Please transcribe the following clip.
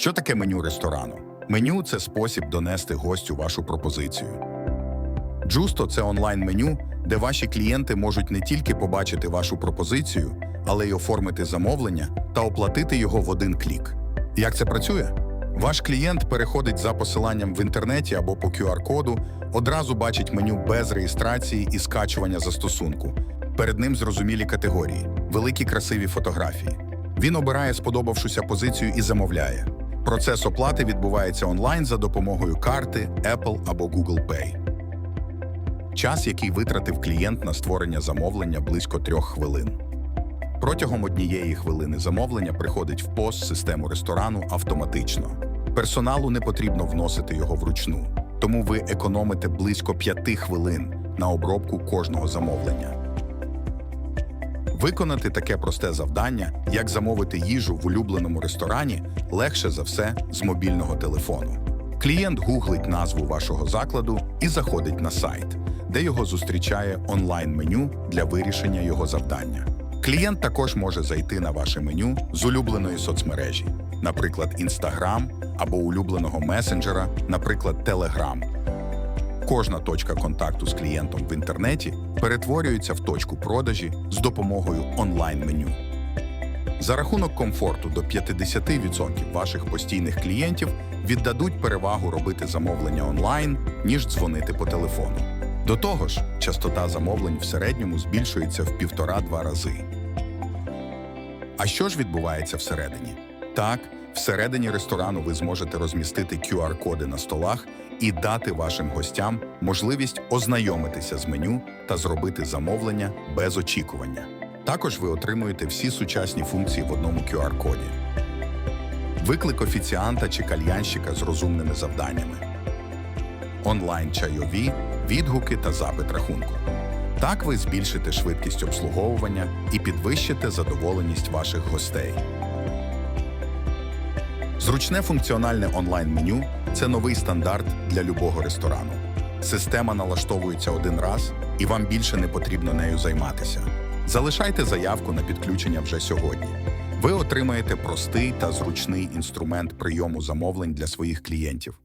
Що таке меню ресторану? Меню це спосіб донести гостю вашу пропозицію. Джусто це онлайн-меню, де ваші клієнти можуть не тільки побачити вашу пропозицію, але й оформити замовлення та оплатити його в один клік. Як це працює? Ваш клієнт переходить за посиланням в інтернеті або по QR-коду, одразу бачить меню без реєстрації і скачування застосунку. Перед ним зрозумілі категорії, великі красиві фотографії. Він обирає сподобавшуся позицію і замовляє. Процес оплати відбувається онлайн за допомогою карти, Apple або Google Pay. Час, який витратив клієнт на створення замовлення, близько трьох хвилин. Протягом однієї хвилини замовлення приходить в пост систему ресторану автоматично. Персоналу не потрібно вносити його вручну, тому ви економите близько п'яти хвилин на обробку кожного замовлення. Виконати таке просте завдання, як замовити їжу в улюбленому ресторані, легше за все з мобільного телефону. Клієнт гуглить назву вашого закладу і заходить на сайт, де його зустрічає онлайн-меню для вирішення його завдання. Клієнт також може зайти на ваше меню з улюбленої соцмережі, наприклад, Instagram або улюбленого месенджера, наприклад, Telegram. Кожна точка контакту з клієнтом в інтернеті перетворюється в точку продажі з допомогою онлайн-меню. За рахунок комфорту до 50% ваших постійних клієнтів віддадуть перевагу робити замовлення онлайн, ніж дзвонити по телефону. До того ж, частота замовлень в середньому збільшується в півтора-два рази. А що ж відбувається всередині? Так, всередині ресторану ви зможете розмістити QR-коди на столах і дати вашим гостям можливість ознайомитися з меню та зробити замовлення без очікування. Також ви отримуєте всі сучасні функції в одному QR-коді. Виклик офіціанта чи кальянщика з розумними завданнями. Онлайн чайові, відгуки та запит рахунку. Так ви збільшите швидкість обслуговування і підвищите задоволеність ваших гостей. Зручне функціональне онлайн-меню це новий стандарт для любого ресторану. Система налаштовується один раз, і вам більше не потрібно нею займатися. Залишайте заявку на підключення вже сьогодні. Ви отримаєте простий та зручний інструмент прийому замовлень для своїх клієнтів.